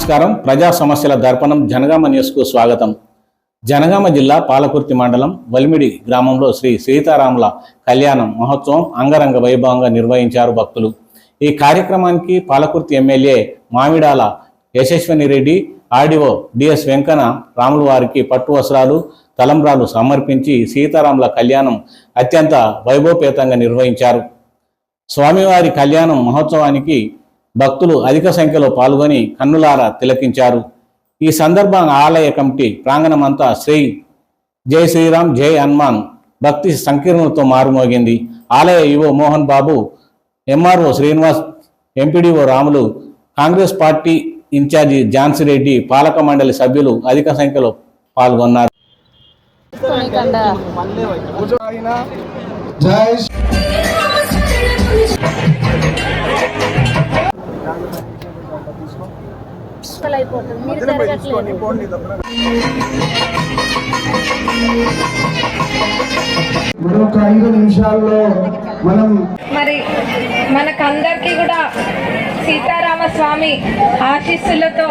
నమస్కారం. ప్రజా సమస్యల దర్పణం జనగామ న్యూస్కు స్వాగతం. జనగామ జిల్లా పాలకుర్తి మండలం వలిమిడి గ్రామంలో శ్రీ సీతారాముల కళ్యాణం మహోత్సవం అంగరంగ వైభవంగా నిర్వహించారు భక్తులు. ఈ కార్యక్రమానికి Palakurthi MLA Mamidala Yashaswini Reddy RDO DS Venkanna Ramulu వారికి పట్టు వస్త్రాలు తలంబ్రాలు సమర్పించి సీతారాముల కళ్యాణం అత్యంత వైభవపేతంగా నిర్వహించారు. స్వామివారి కళ్యాణం మహోత్సవానికి భక్తులు అధిక సంఖ్యలో పాల్గొని కన్నులారా తిలకించారు. ఈ సందర్భంగా ఆలయ కమిటీ ప్రాంగణమంతా శ్రీ జై శ్రీరామ్ జై హనుమాన్ భక్తి సంకీర్ణలతో మారుమోగింది. ఆలయ యువ Mohan Babu MRO Srinivas MPDO Ramulu Congress party in-charge Jhansi Reddy పాలక మండలి సభ్యులు అధిక సంఖ్యలో పాల్గొన్నారు. జై అయిపోతుంది మీరు జరగట్లేదు మరొక ఐదు నిమిషాల్లో మనం మరి మనకందరికీ కూడా సీతారామ స్వామి ఆశీస్సులతో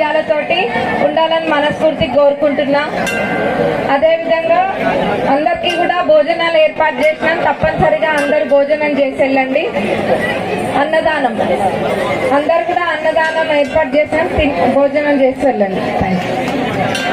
ఆరోగ్యాలతోటి ఉండాలని మనస్ఫూర్తి కోరుకుంటున్నా. అదేవిధంగా అందరికీ కూడా భోజనాలు ఏర్పాటు చేసినాం. తప్పనిసరిగా అందరు భోజనం చేసి వెళ్ళండి అన్నదానం. అందరు కూడా అన్నదానం ఏర్పాటు చేసినాం. భోజనం చేసి వెళ్ళండి థ్యాంక్